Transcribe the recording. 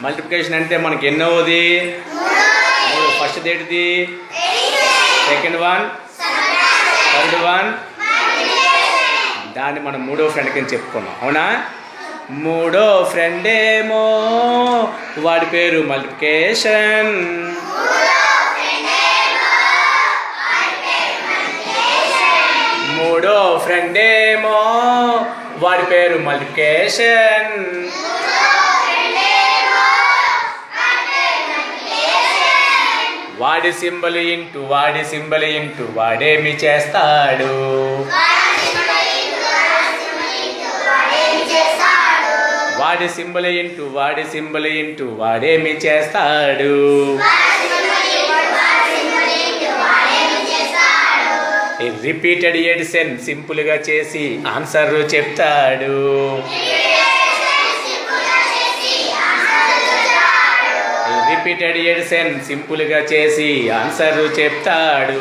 Multiplication అంటే మనకి ఎన్నోది? మూడు. ఫస్ట్ ఏంటిది సెకండ్ వన్ థర్డ్ వన్ దాన్ని మనం మూడో ఫ్రెండ్ కింద చెప్పుకున్నాం. అవునా? మూడో ఫ్రెండ్ ఏమో? వాడి పేరు మల్టిప్లికేషన్ మూడో ఫ్రెండ్ ఏమో? వాడి పేరు మల్టిప్లికేషన్ వాడి సింబల్ ఇంటూ వాడి సింబల్ ఇంటూ వాడేమి చేస్తాడు? వాడి సింబల్ ఇంటూ వాడి సింబల్ ఇంటూ వాడేమి చేస్తాడు? రిపీటెడ్ ఎడిషన్ సింపుల్గా చేసి ఆన్సర్ చెప్తాడు. రిపీటెడ్ ఎడిసన్ సింపుల్గా చేసి ఆన్సర్ చెప్తాడు.